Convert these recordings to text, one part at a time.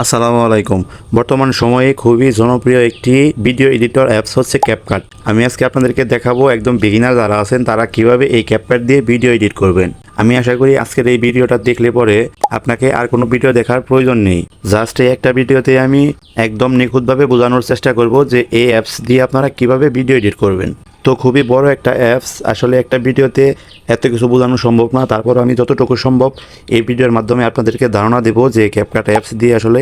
আসসালামু আলাইকুম। বর্তমান সময়ে খুবই জনপ্রিয় একটি ভিডিও এডিটর অ্যাপস হচ্ছে ক্যাপকাট আমি আজকে আপনাদেরকে দেখাবো একদম বিগিনার যারা আছেন, তারা কীভাবে এই ক্যাপকাট দিয়ে ভিডিও এডিট করবেন। আমি আশা করি আজকের এই ভিডিওটা দেখলে পরে আপনাকে আর কোনো ভিডিও দেখার প্রয়োজন নেই। জাস্ট এই একটা ভিডিওতে আমি একদম নিখুঁতভাবে বোঝানোর চেষ্টা করব যে এই অ্যাপস দিয়ে আপনারা কীভাবে ভিডিও এডিট করবেন। তো খুবই বড় একটা অ্যাপস আসলে একটা ভিডিওতে এত কিছু বোঝানো সম্ভব না। তারপর আমি যতটুকু সম্ভব এই ভিডিওর মাধ্যমে আপনাদেরকে ধারণা দেবো যে ক্যাপকাট অ্যাপস দিয়ে আসলে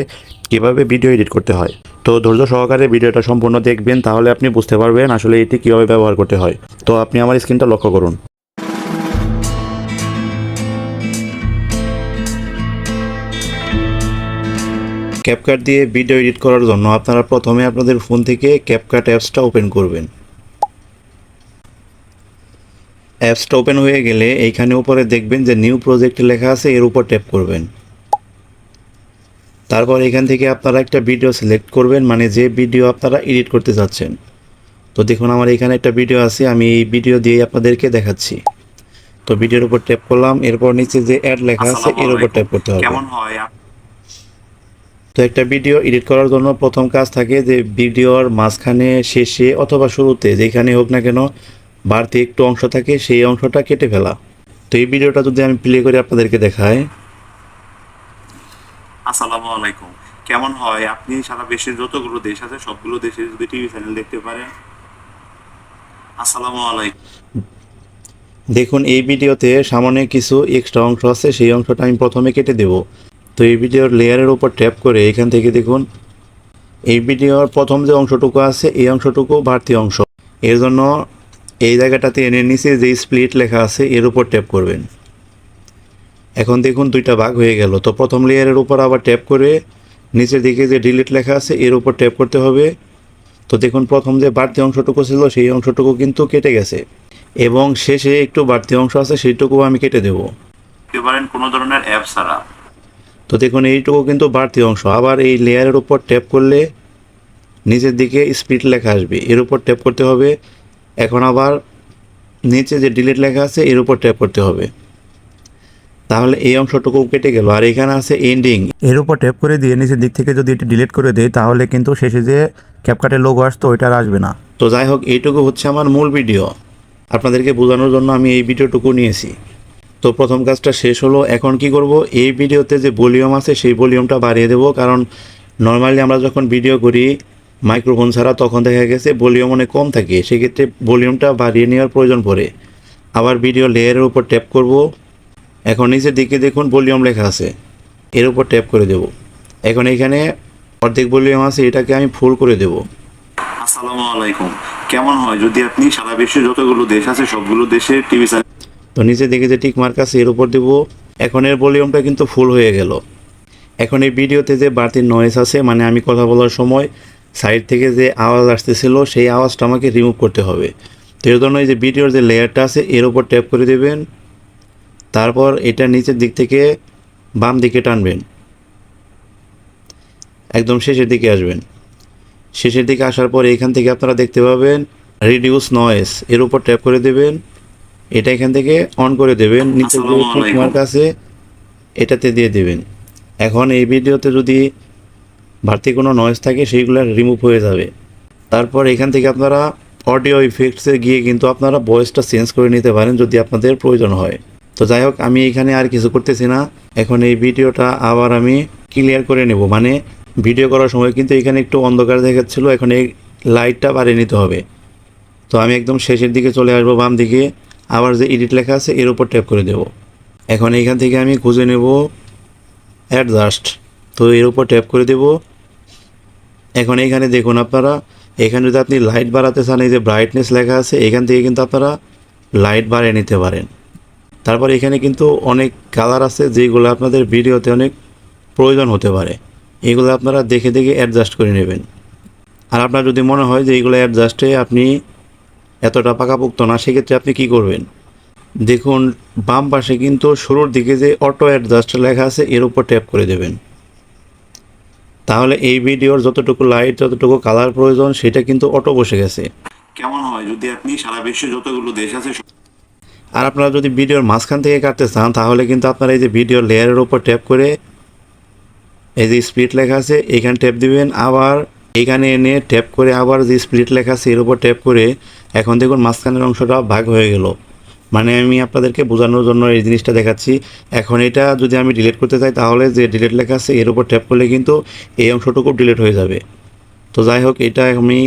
কীভাবে ভিডিও এডিট করতে হয়। তো ধৈর্য সহকারে ভিডিওটা সম্পূর্ণ দেখবেন, তাহলে আপনি বুঝতে পারবেন আসলে এটি কীভাবে ব্যবহার করতে হয়। তো আপনি আমার স্ক্রিনটা লক্ষ্য করুন। ক্যাপকাট দিয়ে ভিডিও এডিট করার জন্য আপনারা প্রথমে আপনাদের ফোন থেকে ক্যাপকাট অ্যাপসটা ওপেন করবেন। অ্যাপসটা ওপেন হয়ে গেলে এইখানে উপরে দেখবেন যে নিউ প্রজেক্ট লেখা আছে এর উপর ট্যাপ করবেন। তারপর এখান থেকে আপনারা একটা ভিডিও সিলেক্ট করবেন মানে যে ভিডিও আপনারা এডিট করতে চাচ্ছেন তো দেখুন আমার এখানে একটা ভিডিও আছে আমি এই ভিডিও দিয়ে আপনাদেরকে দেখাচ্ছি। তো ভিডিওর উপর ট্যাপ করলাম এরপর নিচে যে অ্যাড লেখা আছে এর উপর ট্যাপ করতে হবে। কেমন হয়? তো একটা ভিডিও এডিট করার জন্য প্রথম কাজ থাকে যে ভিডিওর মাঝখানে শেষে অথবা শুরুতে যেখানে হোক না কেন বাড়তি একটু অংশ থাকে সেই অংশটা কেটে ফেলা। তো এই ভিডিওটা যদি আমি প্লে করে আপনাদেরকে দেখাই। আসসালামু আলাইকুম। কেমন হয়? আপনি সারা বিশ্বের যতগুলো দেশ আছে সবগুলো দেশে যদি টিভি চ্যানেল দেখতে পারেন। আসসালামু আলাইকুম। দেখুন এই ভিডিওতে সামনে কিছু এক্সট্রা অংশ আছে সেই অংশটা আমি প্রথমে কেটে দেব। তো এই ভিডিওর লেয়ারের উপর ট্যাপ করে এখান থেকে দেখুন এই ভিডিওর প্রথম যে অংশটুকু আছে এই অংশটুকু বাড়তি অংশ। এর জন্য এই জায়গাটাতে এনে নিচে যে স্প্লিট লেখা আছে এর উপর ট্যাপ করবেন। এখন দেখুন দুইটা ভাগ হয়ে গেল। তো প্রথম লেয়ারের উপর আবার ট্যাপ করে নিচের দিকে যে ডিলিট লেখা আছে এর উপর ট্যাপ করতে হবে। তো দেখুন প্রথম যে বাড়তি অংশটুকু ছিল সেই অংশটুকু কিন্তু কেটে গেছে। এবং শেষে একটু বাড়তি অংশ আছে সেইটুকু আমি কেটে দেব। পারেন কোনো ধরনের অ্যাপ ছাড়া। তো দেখুন এইটুকু কিন্তু বাড়তি অংশ। আবার এই লেয়ারের উপর ট্যাপ করলে নিচের দিকে স্পিড লেখা আসবে। এর উপর ট্যাপ করতে হবে। এখন আবার নিচে যে ডিলিট লেখা আছে এর উপর ট্যাপ করতে হবে। তাহলে এই অংশটুকু কেটে গেল। আর এখানে আছে এন্ডিং এর উপর ট্যাপ করে দিয়ে নিচের দিক থেকে যদি এটি ডিলিট করে দেয় তাহলে কিন্তু শেষে যে ক্যাপকাটের লোগো আসতো ওইটা আর আসবে না। তো যাই হোক এইটুকু হচ্ছে আমার মূল ভিডিও আপনাদেরকে বোঝানোর জন্য আমি এই ভিডিওটুকু নিয়েছি। তো প্রথম কাজটা শেষ হলো। এখন কি করব? এই ভিডিওতে যে ভলিউম আছে সেই ভলিউমটা বাড়িয়ে দেবো। কারণ নর্মালি আমরা যখন ভিডিও করি মাইক্রোফোন ছাড়া তখন দেখা গেছে ভলিউম অনেক কম থাকে। সেক্ষেত্রে ভলিউমটা বাড়িয়ে নেওয়ার প্রয়োজন পড়ে। আবার ভিডিও লেয়ারের উপর ট্যাপ করব। এখন নিচের দিকে দেখুন ভলিউম লেখা আছে। এর উপর ট্যাপ করে দেব। এখন এখানে অর্ধেক ভলিউম আছে এটাকে আমি ফুল করে দেব। আসসালামু আলাইকুম। কেমন হয়? যদি আপনি সারা বিশ্বে যতগুলো দেশ আছে সবগুলো দেশের টিভি চ্যানেল তো নিচে দিকে যে টিক মার্ক আছে এর উপর দেব। এখন এর ভলিউমটা কিন্তু ফুল হয়ে গেল। এখন এই ভিডিওতে যে বাড়তি নয়েজ আছে মানে আমি কথা বলার সময় সাইড থেকে যে আওয়াজ আসতেছিল সেই আওয়াজটা আমাকে রিমুভ করতে হবে। তো এর জন্য এই যে ভিডিওর যে লেয়ারটা আছে এর উপর ট্যাপ করে দেবেন। তারপর এটা নিচের দিক থেকে বাম দিকে টানবেন। একদম শেষের দিকে আসবেন। শেষের দিকে আসার পর এখান থেকে আপনারা দেখতে পাবেন রিডিউস নয়েস এর উপর ট্যাপ করে দেবেন। এটা এখান থেকে অন করে দেবেন নিচের। মার্ক আছে এটাতে দিয়ে দেবেন। এখন এই ভিডিওতে যদি বাড়তি কোনো নয়েজ থাকে সেইগুলো রিমুভ হয়ে যাবে। তারপর এখান থেকে আপনারা অডিও ইফেক্টসে গিয়ে কিন্তু আপনারা ভয়েসটা চেঞ্জ করে নিতে পারেন যদি আপনাদের প্রয়োজন হয়। তো যাই হোক, আমি এখানে আর কিছু করতেছি না। এখন এই ভিডিওটা আবার আমি ক্লিয়ার করে নেব। মানে ভিডিও করার সময় কিন্তু এখানে একটু অন্ধকার দেখাচ্ছিল, এখন এই লাইটটা বাড়িয়ে নিতে হবে। তো আমি একদম শেষের দিকে চলে আসব, বাম দিকে। আবার যে এডিট লেখা আছে, এর উপর ট্যাপ করে দেব। এখন এইখান থেকে আমি খুঁজে নেব অ্যাডজাস্ট তো এর উপর ট্যাপ করে দেব। এখন এইখানে দেখুন আপনারা, এখানে যদি আপনি লাইট বাড়াতে চান, এই যে ব্রাইটনেস লেখা আছে, এখান থেকে কিন্তু আপনারা লাইট বাড়িয়ে নিতে পারেন। তারপর এখানে কিন্তু অনেক কালার আছে যেগুলো আপনাদের ভিডিওতে অনেক প্রয়োজন হতে পারে। এগুলো আপনারা দেখে দেখে অ্যাডজাস্ট করে নেবেন। আর আপনার যদি মনে হয় যে এইগুলো অ্যাডজাস্টে আপনি এতটা পাকাপোক্ত না, সেক্ষেত্রে আপনি কি করবেন? দেখুন, বাম পাশে কিন্তু শুরুর দিকে যে অটো অ্যাডজাস্ট লেখা আছে, এর উপর ট্যাপ করে দেবেন। তাহলে এই ভিডিওর যতটুকু লাইট যতটুকু কালার প্রয়োজন সেটা কিন্তু অটো বসে গেছে। কেমন হয় যদি আপনি সারা বিশ্বের যতগুলো দেশ আছে আর আপনারা যদি ভিডিওর মাঝখান থেকে কাটতে চান তাহলে কিন্তু আপনারা এই যে ভিডিও লেয়ারের উপর ট্যাপ করে এই যে স্প্লিট লেখা আছে এখানে ট্যাপ দিবেন। আবার এখানে এনে ট্যাপ করে আবার যে স্প্লিট লেখা আছে এর উপর ট্যাপ করে এখন দেখুন মাঝখানের অংশটা ভাগ হয়ে গেল। মানে আমি আপনাদেরকে বোঝানোর জন্য এই জিনিসটা দেখাচ্ছি। এখন এটা যদি আমি ডিলিট করতে চাই, তাহলে যে ডিলিট লেখা আছে, এর উপর ট্যাপ করলে কিন্তু এই অংশটুকু ডিলিট হয়ে যাবে। তো যাই হোক, এটা আমি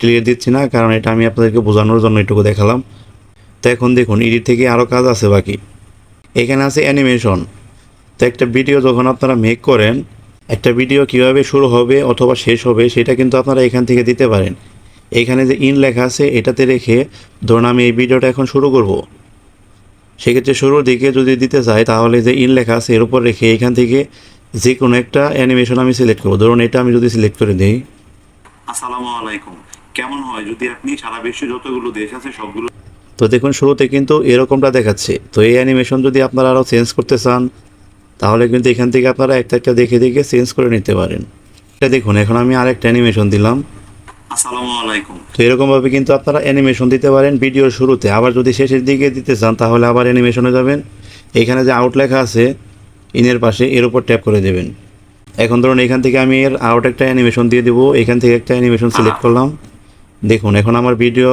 ডিলিট দিচ্ছি না, কারণ এটা আমি আপনাদেরকে বোঝানোর জন্য এটুকু দেখালাম। তো এখন দেখুন এডিট থেকে আরও কাজ আছে বাকি। এখানে আছে অ্যানিমেশন তো একটা ভিডিও যখন আপনারা মেক করেন, একটা ভিডিও কীভাবে শুরু হবে অথবা শেষ হবে, সেটা কিন্তু আপনারা এখান থেকে দিতে পারেন। এখানে যে ইন লেখা আছে, এটাতে রেখে ধরুন আমি এই ভিডিওটা এখন শুরু করব। সেক্ষেত্রে শুরুর দিকে যদি দিতে চাই তাহলে যে ইন লেখা আছে এর উপর রেখে এখান থেকে যে কোনো একটা অ্যানিমেশন আমি সিলেক্ট করব। ধরুন এটা আমি যদি সিলেক্ট করে দিই। আসসালামু আলাইকুম। কেমন হয়? যদি আপনি সারা বিশ্বে যতগুলো দেশ আছে সবগুলো তো দেখুন শুরুতে কিন্তু এরকমটা দেখাচ্ছে। তো এই অ্যানিমেশন যদি আপনারা আরও চেঞ্জ করতে চান তাহলে কিন্তু এখান থেকে আপনারা একটা একটা দেখে দেখে চেঞ্জ করে নিতে পারেন। এটা দেখুন এখন আমি আরেকটা অ্যানিমেশন দিলাম। আসসালামু আলাইকুম। তো এরকমভাবে কিন্তু আপনারা অ্যানিমেশন দিতে পারেন ভিডিওর শুরুতে। আবার যদি শেষের দিকে দিতে চান তাহলে আবার অ্যানিমেশনে যাবেন। এখানে যে আউট লেখা আছে ইনের পাশে এর উপর ট্যাপ করে দেবেন। এখন ধরুন এখান থেকে আমি এর আউট একটা অ্যানিমেশন দিয়ে দেবো। এখান থেকে একটা অ্যানিমেশন সিলেক্ট করলাম। দেখুন এখন আমার ভিডিও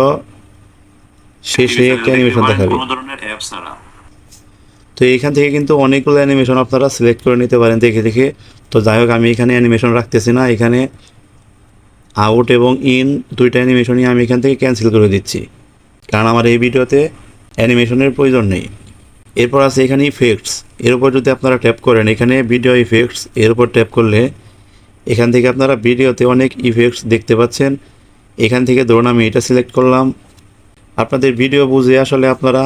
শেষে একটা অ্যানিমেশন দেখাবে। তো এইখান থেকে কিন্তু অনেকগুলো অ্যানিমেশন আপনারা সিলেক্ট করে নিতে পারেন দেখে দেখে। তো যাই হোক আমি এখানে অ্যানিমেশন রাখতেছি না। এখানে আউট এবং ইন দুইটা অ্যানিমেশনই আমি এখান থেকে ক্যান্সেল করে দিচ্ছি। কারণ আমার এই ভিডিওতে অ্যানিমেশনের প্রয়োজন নেই। এরপর আছে এখানে ইফেক্টস এর উপর যদি আপনারা ট্যাপ করেন, এখানে ভিডিও ইফেক্টস এর উপর ট্যাপ করলে এখান থেকে আপনারা ভিডিওতে অনেক ইফেক্টস দেখতে পাচ্ছেন। এখান থেকে ধরুন আমি এটা সিলেক্ট করলাম। আপনাদের ভিডিও বুঝে আসলে আপনারা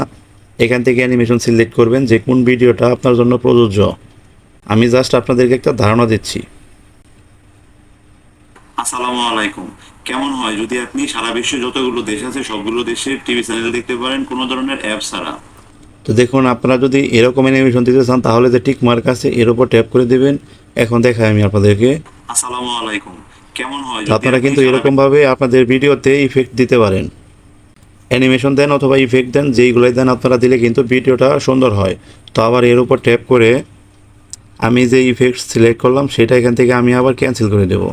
এখান থেকে অ্যানিমেশন সিলেক্ট করবেন যে কোন ভিডিওটা আপনার জন্য প্রযোজ্য। আমি জাস্ট আপনাদেরকে একটা ধারণা দিচ্ছি। আসসালামু আলাইকুম। কেমন হয়? যদি আপনি সারা বিশ্বে যতগুলো দেশ আছে সবগুলো দেশের টিভি চ্যানেল দেখতে পারেন কোনো ধরনের অ্যাপ ছাড়া। তো দেখুন আপনারা যদি এরকম অ্যানিমেশন দিতে চান তাহলে যে টিক মার্ক আছে এর উপর ট্যাপ করে দেবেন। এখন দেখাই আমি আপনাদেরকে। আসসালামু আলাইকুম। কেমন হয়? আপনারা কিন্তু এরকমভাবে আপনাদের ভিডিওতে ইফেক্ট দিতে পারেন। অ্যানিমেশন দেন অথবা ইফেক্ট দেন যেইগুলোই দেন আপনারা দিলে কিন্তু ভিডিওটা সুন্দর হয়। তো আবার এর উপর ট্যাপ করে আমি যে ইফেক্ট সিলেক্ট করলাম সেটা এখান থেকে আমি আবার ক্যান্সেল করে দেব।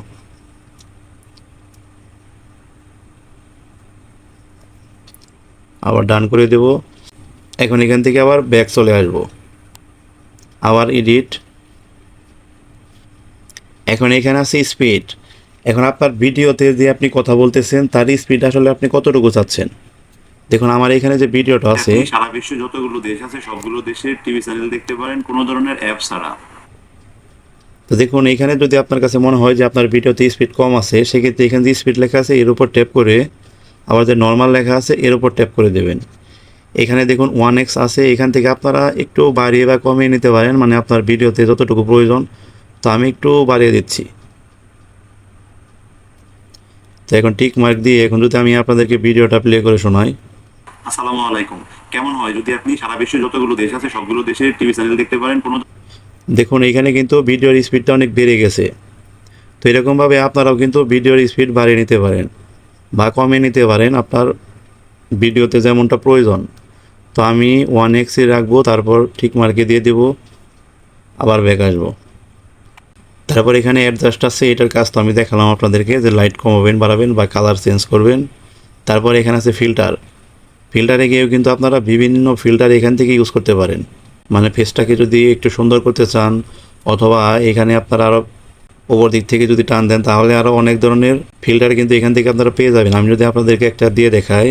আবার ডান করে দেব। এখন এখান থেকে আবার ব্যাক চলে আসব। আবার এডিট এখন এখানে আছে স্পিড এখন আপনার ভিডিওতে যে আপনি কথা বলতেছেন তার স্পিড আসলে আপনি কতটুকু চাচ্ছেন? দেখুন আমার এখানে যে ভিডিওটা আছে সারা বিশ্বে যতগুলো দেশ আছে সবগুলো দেশের টিভি চ্যানেল দেখতে পারেন কোনো ধরনের অ্যাপ ছাড়া। তো দেখুন এখানে যদি আপনার কাছে মনে হয় যে আপনার ভিডিওতে স্পিড কম আছে সেক্ষেত্রে এখানে যে স্পিড লেখা আছে এর উপর ট্যাপ করে আবার যে নর্মাল লেখা আছে এর উপর ট্যাপ করে দেবেন। এখানে দেখুন ওয়ান এক্স আছে এখান থেকে আপনারা একটু বাড়িয়ে বা কমিয়ে নিতে পারেন মানে আপনার ভিডিওতে যতটুকু প্রয়োজন তো আমি একটু বাড়িয়ে দিচ্ছি। তো এখন টিক মার্ক দিয়ে এখন যদি আমি আপনাদেরকে ভিডিওটা প্লে করে শোনাই। আসসালামু আলাইকুম। কেমন হয়? যদি আপনি সারা বিশ্বে যতগুলো দেশ আছে সবগুলো দেশের টিভি চ্যানেল দেখতে পারেন কোনো দেখুন এখানে কিন্তু ভিডিওর স্পিডটা অনেক বেড়ে গেছে। তো এরকমভাবে আপনারাও কিন্তু ভিডিওর স্পিড বাড়িয়ে নিতে পারেন। বা কমে নিতে পারেন আপনার ভিডিওতে যেমনটা প্রয়োজন। তো আমি ওয়ান এক্সে রাখব, তারপর ঠিক মার্কে দিয়ে দেব, আবার ব্যাক আসব। তারপর এখানে অ্যাডজাস্ট আছে, এটার কাজ তো আমি দেখালাম আপনাদেরকে যে লাইট কমাবেন, বাড়াবেন বা কালার চেঞ্জ করবেন। তারপর এখানে আছে ফিল্টার ফিল্টারে গিয়েও কিন্তু আপনারা বিভিন্ন ফিল্টার এখান থেকে ইউজ করতে পারেন। মানে ফেসটাকে যদি একটু সুন্দর করতে চান, অথবা এখানে আপনারা আরও ওপর দিক থেকে যদি টান দেন তাহলে আরও অনেক ধরনের ফিল্টার কিন্তু এখান থেকে আপনারা পেয়ে যাবেন। আমি যদি আপনাদেরকে একটা দিয়ে দেখাই।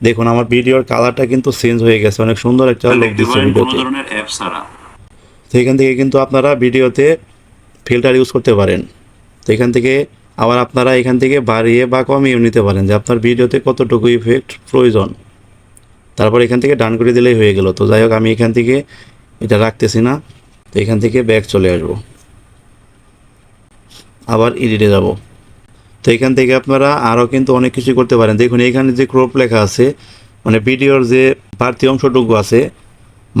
দেখুন আমার ভিডিওর কালারটা কিন্তু চেঞ্জ হয়ে গেছে। অনেক সুন্দর একটা লোক দিচ্ছে ভিডিওতে। ধরনের অ্যাপ তো এখান থেকে কিন্তু আপনারা ভিডিওতে ফিল্টার ইউজ করতে পারেন। তো এখান থেকে আবার আপনারা এখান থেকে বাড়িয়ে বা কমিয়ে নিতে পারেন যে আপনার ভিডিওতে কতটুকু ইফেক্ট প্রয়োজন। তারপর এখান থেকে ডান করে দিলেই হয়ে গেল। তো যাই হোক আমি এখান থেকে এটা রাখতেছি না। তো এখান থেকে ব্যাগ চলে আসব। আবার এডিটে যাব। তো এখান থেকে আপনারা আরও কিন্তু অনেক কিছু করতে পারেন। দেখুন, এখানে যে ক্রপ লেখা আছে মানে ভিডিওর যে বাড়তি অংশটুকু আছে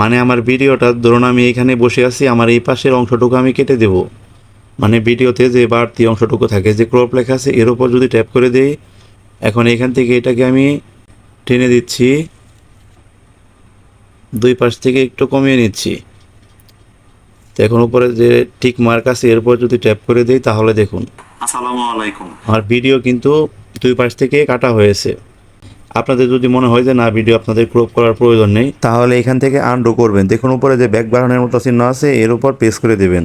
মানে আমার ভিডিওটা ধরুন আমি এখানে বসে আছি, আমার এই পাশের অংশটুকু আমি কেটে দেব। মানে ভিডিওতে যে বাড়তি অংশটুকু থাকে, যে ক্রপ লেখা আছে, এর উপর যদি ট্যাপ করে দেই, এখন এখান থেকে এটাকে আমি টেনে দিচ্ছি, দুই পাশ থেকে একটু কমিয়ে নিচ্ছি। তো এখন উপরে যে ঠিক মার্ক আছে এরপর যদি ট্যাপ করে দিই তাহলে দেখুন। আসসালামু আলাইকুম। আমার ভিডিও কিন্তু দুই পাশ থেকে কাটা হয়েছে। আপনাদের যদি মনে হয় যে না ভিডিও আপনাদের ক্রপ করার প্রয়োজন নেই তাহলে এখান থেকে আনডো করবেন। দেখুন উপরে যে ব্যাক বাড়ানোর মতো চিহ্ন আছে এর উপর প্রেস করে দেবেন।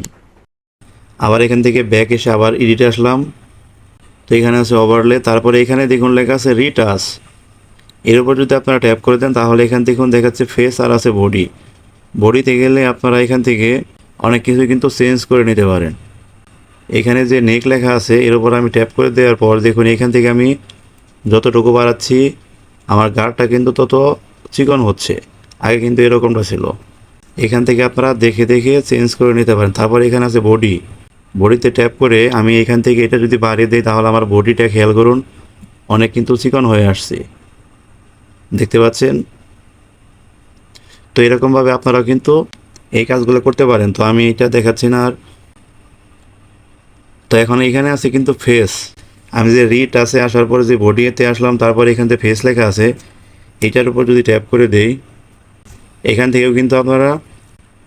আবার এখান থেকে ব্যাক এসে আবার এডিটে আসলাম। তো এখানে আছে ওভারলে তারপরে এখানে দেখুন লেখা আছে রিটাস এর উপর যদি আপনারা ট্যাপ করে দেন তাহলে এখান থেকে দেখাচ্ছে ফেস আর আছে বডি বডিতে গেলে আপনারা এখান থেকে অনেক কিছু কিন্তু চেঞ্জ করে নিতে পারেন। এখানে যে নেক লেখা আছে, এর উপর আমি ট্যাপ করে দেওয়ার পর দেখুন, এখান থেকে আমি যতটুকু বাড়াচ্ছি, আমার গাড়টা কিন্তু তত চিকন হচ্ছে। আগে কিন্তু এরকমটা ছিল। এখান থেকে আপনারা দেখে দেখে চেঞ্জ করে নিতে পারেন। তারপর এখানে আছে বডি। বডিতে ট্যাপ করে আমি এখান থেকে এটা যদি বাড়িয়ে দিই, তাহলে আমার বডিটা খেয়াল করুন, অনেক কিন্তু চিকন হয়ে আসছে। দেখতে পাচ্ছেন? তো এরকমভাবে আপনারা কিন্তু এই কাজগুলো করতে পারেন, তো আমি এটা দেখাচ্ছি না আর। তো এখন এখানে আছে কিন্তু ফেস আমি যে রিট আছে আসার পরে যে বডিতে আসলাম, তারপর এখান থেকে ফেস লেখা আছে। এটার উপর যদি ট্যাপ করে দেই, এখান থেকেও কিন্তু আপনারা,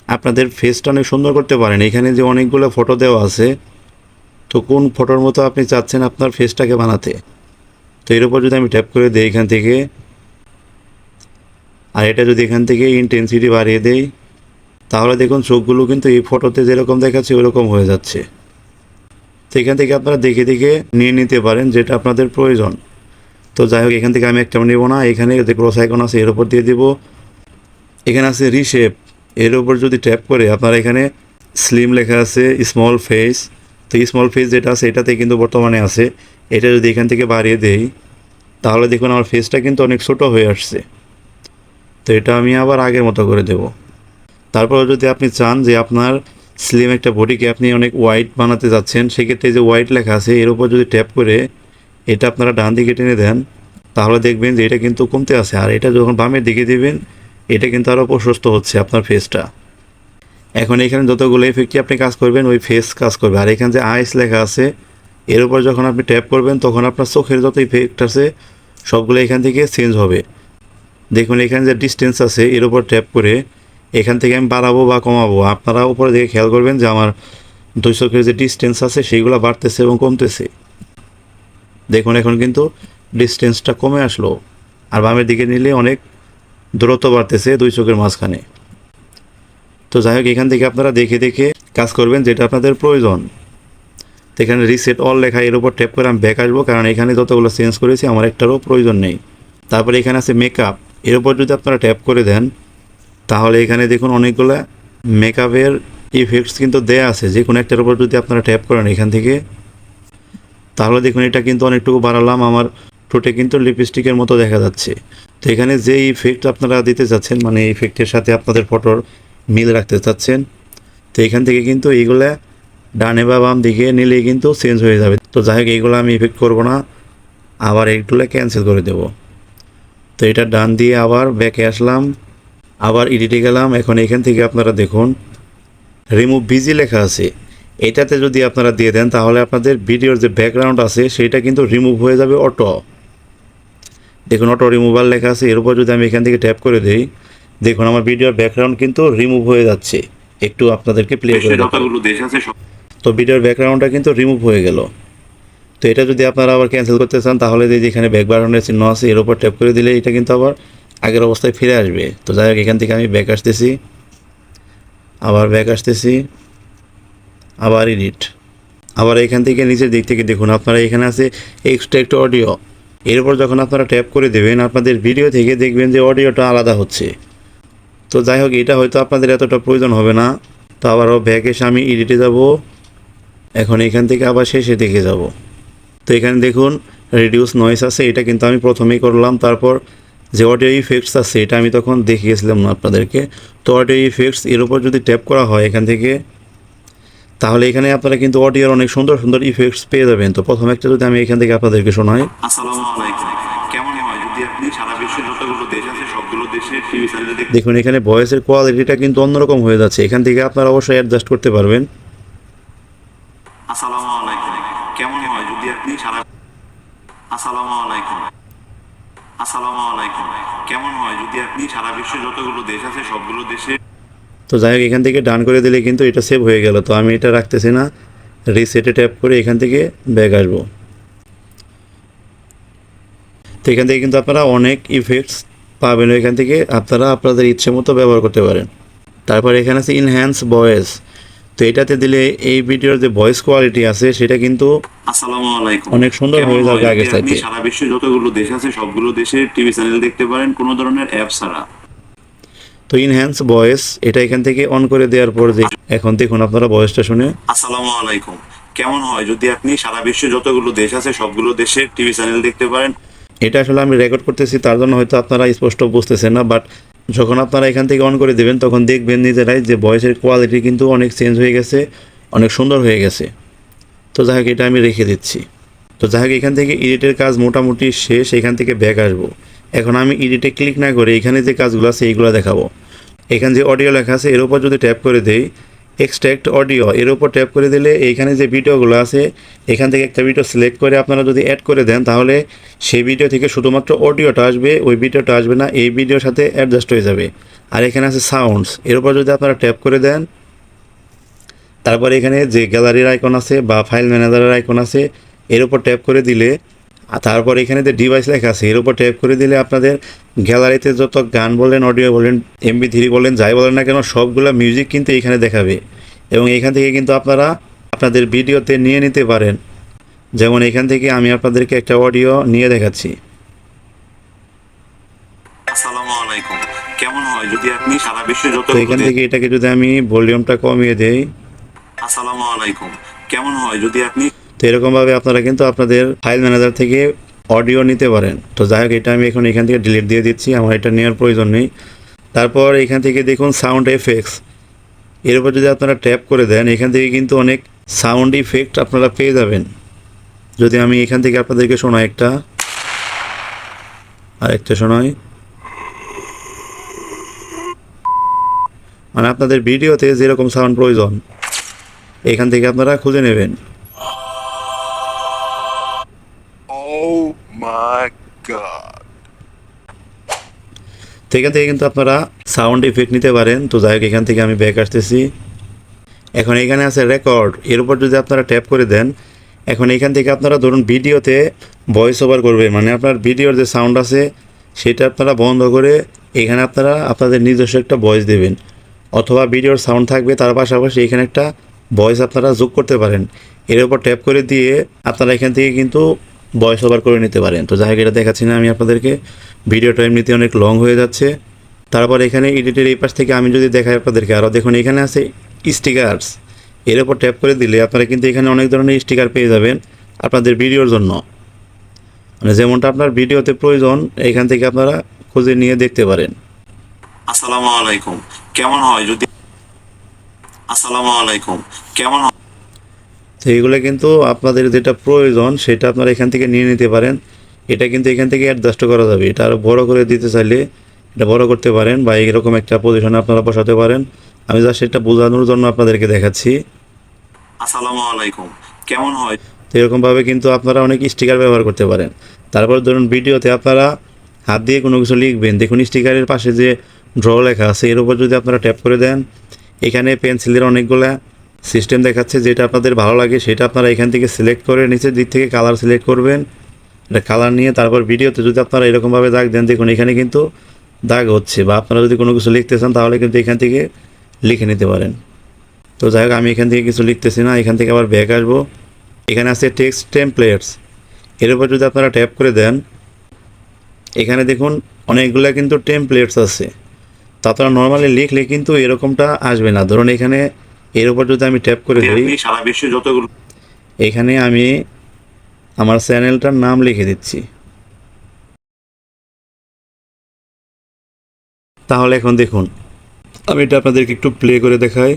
আপনাদের ফেসটা অনেক সুন্দর করতে পারেন। এখানে যে অনেকগুলো ফটো দেওয়া আছে, তো কোন ফটোর মতো আপনি চাচ্ছেন আপনার ফেসটাকে বানাতে? তো এর উপর যদি আমি ট্যাপ করে দিই এখান থেকে, আর এটা যদি এখান থেকে ইন্টেন্সিটি বাড়িয়ে দেই তাহলে দেখুন চোখগুলো কিন্তু এই ফটোতে যেরকম দেখাচ্ছে, ওরকম হয়ে যাচ্ছে। তো এখান থেকে আপনারা দেখে দেখে নিয়ে নিতে পারেন যেটা আপনাদের প্রয়োজন। তো যাই হোক, এখান থেকে আমি একটা নেব না, এখানে যে ক্রস আইকন আছে, এর উপর দিয়ে দিব। এখানে আছে রিশেপ এর উপর যদি ট্যাপ করে আপনারা এখানে স্লিম লেখা আছে স্মল ফেস তো স্মল ফেস যেটা আছে, এটাতে কিন্তু বর্তমানে আছে। এটা যদি এখান থেকে বাড়িয়ে দেই, তাহলে দেখুন আমার ফেসটা কিন্তু অনেক ছোটো হয়ে আসছে। তো এটা আমি আবার আগের মতো করে দেব। তারপরে যদি আপনি চান যে আপনার স্লিম একটা বডিকে আপনি অনেক হোয়াইট বানাতে যাচ্ছেন, সেক্ষেত্রে যে হোয়াইট লেখা আছে, এর উপর যদি ট্যাপ করে এটা আপনারা ডান দিকে টেনে দেন, তাহলে দেখবেন যে এটা কিন্তু কমতে আছে। আর এটা যখন বামের দিকে দিবেন, এটা কিন্তু আরও প্রশস্ত হচ্ছে আপনার ফেসটা এখন এখানে যতগুলো এফেক্টই আপনি কাজ করবেন, ওই ফেস কাজ করবে। আর এখানে যে আইস লেখা আছে, এর উপর যখন আপনি ট্যাপ করবেন, তখন আপনার চোখের যত ইফেক্ট আছে, সবগুলো এখান থেকে চেঞ্জ হবে। দেখুন, এখানে যে ডিস্টেন্স আছে, এর উপর ট্যাপ করে এখান থেকে আমি বাড়াবো বা কমাবো। আপনারা উপরে দিকে খেয়াল করবেন যে আমার দুই চোখের যে ডিস্টেন্স আছে, সেইগুলো বাড়তেছে এবং কমতেছে। দেখুন, এখন কিন্তু ডিস্টেন্সটা কমে আসলো। আর বামের দিকে নিলে অনেক দূরত্ব বাড়তেছে দুই চোখের মাঝখানে। তো যাই হোক, এখান থেকে আপনারা দেখে দেখে কাজ করবেন যেটা আপনাদের প্রয়োজন। তো এখানে রিসেট অল লেখা, এর উপর ট্যাপ করে আমি ব্যাক আসব, কারণ এখানে যতগুলো চেঞ্জ করেছি, আমার একটারও প্রয়োজন নেই। তারপরে এখানে আছে মেকআপ এর উপর যদি আপনারা ট্যাপ করে দেন তাহলে এখানে দেখুন অনেকগুলো মেকআপের ইফেক্টস কিন্তু দেয়া আছে। যে কোনো একটার উপর যদি আপনারা ট্যাপ করেন এখান থেকে, তাহলে দেখুন এটা কিন্তু অনেকটুকু বাড়ালাম। আমার ঠোঁটে কিন্তু লিপস্টিকের মতো দেখা যাচ্ছে। তো এখানে যে ইফেক্ট আপনারা দিতে চাচ্ছেন মানে ইফেক্টের সাথে আপনাদের ফটোর মিল রাখতে চাচ্ছেন, তো এখান থেকে কিন্তু এইগুলা ডানে বা বাম দিকে নিলেই কিন্তু চেঞ্জ হয়ে যাবে। তো যাই হোক, এইগুলো আমি ইফেক্ট করব না। আবার এইগুলো ক্যান্সেল করে দেব। তো এটা ডান দিয়ে আবার ব্যাকে আসলাম। আবার এডিটে গেলাম এখন এখান থেকে আপনারা দেখুন। রিমুভ বিজি লেখা আছে। এটাতে যদি আপনারা দিয়ে দেন তাহলে আপনাদের ভিডিওর যে ব্যাকগ্রাউন্ড আছে সেটা কিন্তু রিমুভ হয়ে যাবে অটো দেখুন অটো রিমুভাল লেখা আছে। এর উপর যদি আমি এখান থেকে ট্যাপ করে দিই দেখুন আমার ভিডিওর ব্যাকগ্রাউন্ড কিন্তু রিমুভ হয়ে যাচ্ছে। একটু আপনাদেরকে প্লে করে তো ভিডিওর ব্যাকগ্রাউন্ডটা কিন্তু রিমুভ হয়ে গেল। তো এটা যদি আপনারা আবার ক্যান্সেল করতে চান তাহলে যে যেখানে ব্যাক বাটনের চিহ্ন আছে এর উপর ট্যাপ করে দিলে এটা কিন্তু আবার আগের অবস্থায় ফিরে আসবে। তো যাই হোক, এখান থেকে আমি ব্যাক আসতেছি। আবার ব্যাক আসতেছি। আবার এডিট আবার এখান থেকে নিচের দিক থেকে দেখুন, আপনারা এখানে আছে এক্সট্রাক্ট অডিও এর উপর যখন আপনারা ট্যাপ করে দেবেন, আপনাদের ভিডিও থেকে দেখবেন যে অডিওটা আলাদা হচ্ছে। তো যাই হোক, এটা হয়তো আপনাদের এতটা প্রয়োজন হবে না। তো আবারও ব্যাক এসে আমি এডিটে যাব। এখন এখান থেকে আবার শেষে দেখে যাব। তো এখানে দেখুন রিডিউস নয়েস আছে, এটা কিন্তু আমি প্রথমেই করলাম। তারপর যে অডিও ইফেক্টস আছে এটা আমি তখন দেখিয়েছিলাম না আপনাদেরকে। তো অডিও ইফেক্টস এর উপর যদি ট্যাপ করা হয় এখান থেকে তাহলে এখানে আপনারা কিন্তু অডিওর অনেক সুন্দর সুন্দর ইফেক্টস পেয়ে যাবেন। তো প্রথম একটা যদি আমি এখান থেকে আপনাদেরকে শোনাই। আসসালামু আলাইকুম। কেমন হয়? যদি আপনি সারা বিশ্বের যতগুলো দেশ আছে সবগুলো দেশের টিভি চ্যানেলে দেখুন এখানে ভয়েসের কোয়ালিটিটা কিন্তু অন্যরকম হয়ে যাচ্ছে। এখান থেকে আপনারা অবশ্যই অ্যাডজাস্ট করতে পারবেন। আসসালামু আলাইকুম। কেমন হয়? যদি আপনি সারা আসসালামু আলাইকুম। আসসালামু আলাইকুম। কেমন হয়? যদি আপনি সারা বিশ্বের যতগুলো দেশ আছে, সবগুলো দেশে তো যাই হোক, এখান থেকে ডান করে দিলে কিন্তু এটা সেভ হয়ে গেল। তো আমি এটা রাখতেছি না। রিসেটে ট্যাপ করে এখান থেকে ব্যাগ আসব। তো এখান থেকে কিন্তু আপনারা অনেক ইফেক্টস পাবেন। এখান থেকে আপনারা আপনাদের ইচ্ছে মতো ব্যবহার করতে পারেন। তারপর এখানে আছে ইনহ্যান্স ভয়েস তো এটাতে দিলে এই ভিডিওর যে ভয়েস কোয়ালিটি আছে সেটা কিন্তু আসসালামু আলাইকুম। অনেক সুন্দর হয়ে যাবে আপনি চাইতে। সারা বিশ্বে যতগুলো দেশ আছে সবগুলো দেশের টিভি চ্যানেল দেখতে পারেন কোনো ধরনের অ্যাপ ছাড়া। তো ইনহ্যান্স ভয়েস এটা এখান থেকে অন করে দেওয়ার পর যে এখন দেখুন আপনারা ভয়েসটা শুনে। আসসালামু আলাইকুম। কেমন হয় যদি আপনি সারা বিশ্বে যতগুলো দেশ আছে সবগুলো দেশের টিভি চ্যানেল দেখতে পারেন? এটা আসলে আমি রেকর্ড করতেছি তার জন্য হয়তো আপনারা স্পষ্ট বুঝতেছেন না বাট যখন আপনারা এখান থেকে অন করে দেবেন, তখন দেখবেন নিজেরাই যে ভয়েসের কোয়ালিটি কিন্তু অনেক চেঞ্জ হয়ে গেছে, অনেক সুন্দর হয়ে গেছে। তো যাই হোক, এটা আমি রেখে দিচ্ছি। তো যাই হোক, এখান থেকে এডিটের কাজ মোটামুটি শেষ, এখান থেকে ব্যাক আসব। এখন আমি এডিটে ক্লিক না করে এখানে যে কাজগুলো আছে, এইগুলো দেখাবো। এখানে যে অডিও লেখা আছে, এর উপর যদি ট্যাপ করে দেই এক্সট্রাক্ট অডিও এর উপর ট্যাপ করে দিলে এইখানে যে ভিডিওগুলো আছে, এখান থেকে একটা ভিডিও সিলেক্ট করে আপনারা যদি অ্যাড করে দেন, তাহলে সেই ভিডিও থেকে শুধুমাত্র অডিওটা আসবে, ওই ভিডিওটা আসবে না, এই ভিডিওর সাথে অ্যাডজাস্ট হয়ে যাবে। আর এখানে আছে সাউন্ডস এর উপর যদি আপনারা ট্যাপ করে দেন, তারপরে এখানে যে গ্যালারির আইকন আছে বা ফাইল ম্যানেজারের আইকন আছে, এর উপর ট্যাপ করে দিলে তারপর এখানে যে ডিভাইস লেখা আছে এর উপর ট্যাপ করে দিলে আপনাদের গ্যালারিতে যত গান বলেন অডিও বলেন এমবি থ্রি বলেন যাই বলেন না কেন সবগুলো মিউজিক কিন্তু এখানে দেখাবে। এবং এখান থেকে কিন্তু আপনারা আপনাদের ভিডিওতে নিয়ে নিতে পারেন। যেমন এখান থেকে আমি আপনাদেরকে একটা অডিও নিয়ে দেখাচ্ছি। আসসালামু আলাইকুম। কেমন হয়? যদি আপনি সারা বিশ্বে তো যতগুলো এখান থেকে এটাকে যদি আমি ভলিউমটা কমিয়ে দেই। আসসালামু আলাইকুম। কেমন হয়? যদি আপনি তো এরকমভাবে আপনারা কিন্তু আপনাদের ফাইল ম্যানেজার থেকে অডিও নিতে পারেন। তো যাই হোক, এটা আমি এখন এখান থেকে ডিলিট দিয়ে দিচ্ছি, আমার এটা নেওয়ার প্রয়োজন নেই। তারপর এখান থেকে দেখুন সাউন্ড এফেক্টস। এর উপর যদি আপনারা ট্যাপ করে দেন, এখান থেকে কিন্তু অনেক সাউন্ড ইফেক্ট আপনারা পেয়ে যাবেন। যদি আমি এখান থেকে আপনাদেরকে শোনাই একটা, আরেকটা শোনাই। মানে আপনাদের ভিডিওতে যেরকম সাউন্ড প্রয়োজন, এখান থেকে আপনারা খুঁজে নেবেন। My god. তো এখান থেকে কিন্তু আপনারা সাউন্ড ইফেক্ট নিতে পারেন। তো যাই হোক, এখান থেকে আমি ব্যাক আসতেছি। এখন এখানে আছে রেকর্ড এর উপর যদি আপনারা ট্যাপ করে দেন, এখন এখান থেকে আপনারা ধরুন ভিডিওতে ভয়েস ওভার করবেন। মানে আপনার ভিডিওর যে সাউন্ড আছে, সেটা আপনারা বন্ধ করে এখানে আপনারা আপনাদের নিজস্ব একটা ভয়েস দেবেন। অথবা ভিডিওর সাউন্ড থাকবে, তার পাশাপাশি এখানে একটা ভয়েস আপনারা যোগ করতে পারেন। এর উপর ট্যাপ করে দিয়ে আপনারা এখান থেকে কিন্তু ভয়েস ওভার করে নিতে পারেন। তো যাই হোক, এটা দেখাচ্ছি না আমি আপনাদেরকে। ভিডিওটা এমনিতে অনেক লং হয়ে যাচ্ছে। তারপর এখানে এডিটের এই পাশ থেকে আমি যদি দেখাই আপনাদেরকে আরও দেখুন, এখানে আছে স্টিকার্স এর ওপর ট্যাপ করে দিলে আপনারা কিন্তু এখানে অনেক ধরনের স্টিকার পেয়ে যাবেন আপনাদের ভিডিওর জন্য। মানে যেমনটা আপনার ভিডিওতে প্রয়োজন, এখান থেকে আপনারা খুঁজে নিয়ে দেখতে পারেন। আসসালামু আলাইকুম। কেমন হয় যদি আসসালামু আলাইকুম। কেমন হয় তো এগুলো কিন্তু আপনাদের যেটা প্রয়োজন সেটা আপনারা এখান থেকে নিয়ে নিতে পারেন। এটা কিন্তু এখান থেকে অ্যাডজাস্ট করা যাবে। এটা আরও বড়ো করে দিতে চাইলে এটা বড় করতে পারেন বা এরকম একটা পজিশনে আপনারা বসাতে পারেন। আমি যা সেটা বোঝানোর জন্য আপনাদেরকে দেখাচ্ছি। আসসালামু আলাইকুম। কেমন হয়? তো এরকমভাবে কিন্তু আপনারা অনেক স্টিকার ব্যবহার করতে পারেন। তারপর ধরুন ভিডিওতে আপনারা হাত দিয়ে কোনো কিছু লিখবেন। দেখুন স্টিকারের পাশে যে ড্র লেখা আছে এর উপর যদি আপনারা ট্যাপ করে দেন এখানে পেন্সিলের অনেকগুলা সিস্টেম দেখাচ্ছে, যেটা আপনাদের ভালো লাগে, সেটা আপনারা এখান থেকে সিলেক্ট করে নিচের দিক থেকে কালার সিলেক্ট করবেন। এটা কালার নিয়ে তারপর ভিডিওতে যদি আপনারা এরকমভাবে দাগ দেন, দেখুন এখানে কিন্তু দাগ হচ্ছে বা আপনারা যদি কোনো কিছু লিখতে চান, তাহলে কিন্তু এখান থেকে লিখে নিতে পারেন। তো যাই হোক, আমি এখান থেকে কিছু লিখতেছি না, এখান থেকে আবার ব্যাক আসব। এখানে আছে টেক্সট টেমপ্লেটস এর উপর যদি আপনারা ট্যাপ করে দেন, এখানে দেখুন অনেকগুলো কিন্তু টেমপ্লেটস আছে। তা আপনারা নর্মালি লিখলে কিন্তু এরকমটা আসবে না। ধরুন এখানে এর উপর যদি আমি ট্যাপ করে দিই সারা বিশ্বে যতগুলো এখানে আমি আমার চ্যানেলটার নাম লিখে দিচ্ছি। তাহলে এখন দেখুন আমি এটা আপনাদেরকে একটু প্লে করে দেখাই।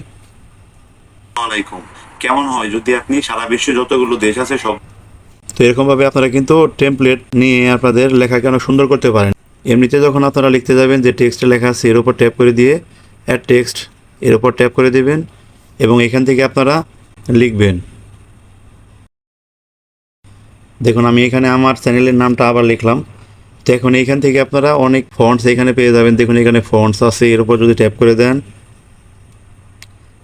আলাইকুম কেমন হয় যদি আপনি সারা বিশ্বে যতগুলো দেশ আছে সব তো এরকমভাবে আপনারা কিন্তু টেমপ্লেট নিয়ে আপনাদের লেখাকে অনেক সুন্দর করতে পারেন। এমনিতে যখন আপনারা লিখতে যাবেন যে টেক্সটে লেখা আছে এর উপর ট্যাপ করে দিয়ে অ্যাড টেক্সট এর উপর ট্যাপ করে দেবেন। এবং এখান থেকে আপনারা লিখবেন। দেখুন, আমি এখানে আমার চ্যানেলের নামটা আবার লিখলাম। তো এখন এইখান থেকে আপনারা অনেক ফন্টস এখানে পেয়ে যাবেন। দেখুন, এখানে ফন্টস আছে। এর উপর যদি ট্যাপ করে দেন,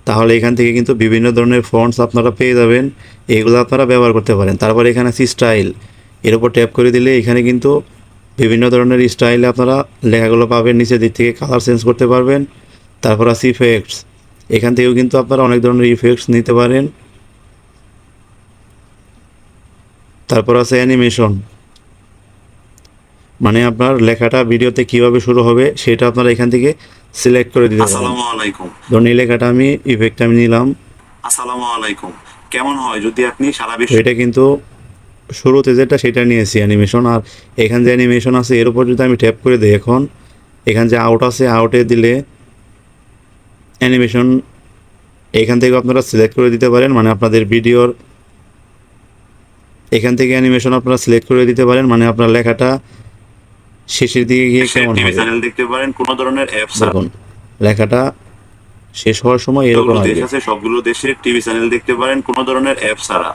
তাহলে এখান থেকে কিন্তু বিভিন্ন ধরনের ফন্টস আপনারা পেয়ে যাবেন। এগুলো আপনারা ব্যবহার করতে পারেন। তারপর এখানে আছে স্টাইল এর উপর ট্যাপ করে দিলে এখানে কিন্তু বিভিন্ন ধরনের স্টাইলে আপনারা লেখাগুলো পাবেন। নিচের দিক থেকে কালার চেঞ্জ করতে পারবেন। তারপর আছে ইফেক্টস এখান থেকেও কিন্তু আপনারা অনেক ধরনের ইফেক্টস নিতে পারেন। তারপর আছে অ্যানিমেশন মানে আপনার লেখাটা ভিডিওতে কীভাবে শুরু হবে সেটা আপনারা এখান থেকে সিলেক্ট করে দিতে পারেন। আসসালামু আলাইকুম। ধরুন এই লেখাটা আমি ইফেক্ট আমি নিলাম। আসসালামু আলাইকুম। কেমন হয়? যদি আপনি সারা বিশ্ব এটা কিন্তু শুরুতে যেটা সেটা নিয়েছি অ্যানিমেশন আর এখান যে অ্যানিমেশন আছে এর উপর যদি আমি ট্যাপ করে দিই এখন এখান যে আউট আছে আউটে দিলে অ্যানিমেশন এখান থেকে আপনারা সিলেক্ট করে দিতে পারেন মানে আপনাদের ভিডিওর এখান থেকে অ্যানিমেশন আপনারা সিলেক্ট করে দিতে পারেন মানে আপনার লেখাটা শেষের দিকে গিয়ে কেমন হবে? চ্যানেল দেখতে পারেন কোনো ধরনের অ্যাপস দেখুন লেখাটা শেষ হওয়ার সময় এরকম দেশ আছে সবগুলো দেশের টিভি চ্যানেল দেখতে পারেন কোনো ধরনের অ্যাপ ছাড়া।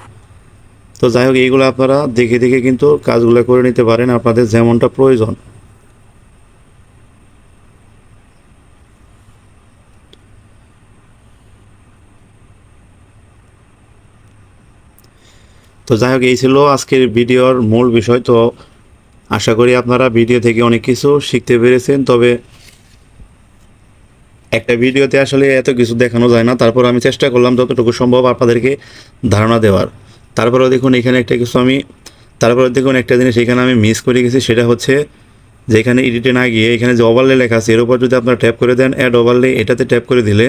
তো যাই হোক এইগুলো আপনারা দেখে দেখে কিন্তু কাজগুলো করে নিতে পারেন আপনাদের যেমনটা প্রয়োজন। তো যাই হোক, এই ছিল আজকের ভিডিওর মূল বিষয়। তো আশা করি আপনারা ভিডিও থেকে অনেক কিছু শিখতে পেরেছেন। তবে একটা ভিডিওতে আসলে এত কিছু দেখানো যায় না। তারপর আমি চেষ্টা করলাম যতটুকু সম্ভব আপনাদেরকে ধারণা দেওয়ার। তারপরেও দেখুন, এখানে একটা কিছু আমি, তারপরে দেখুন একটা জিনিস এখানে আমি মিস করে গেছি। সেটা হচ্ছে যে এখানে এডিটে না গিয়ে, এখানে যে ওভারলে লেখা আছে, এর উপর যদি আপনারা ট্যাপ করে দেন অ্যাড ওভারলে এটাতে ট্যাপ করে দিলে,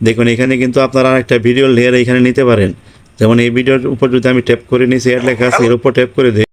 দেখুন, এখানে কিন্তু আপনারা একটা ভিডিও লেয়ার এখানে নিতে পারেন। যেমন এই ভিডিওর উপর যদি আমি ট্যাপ করে নিয়েছি এর লেখা আছে, এর উপর ট্যাপ করে দিই।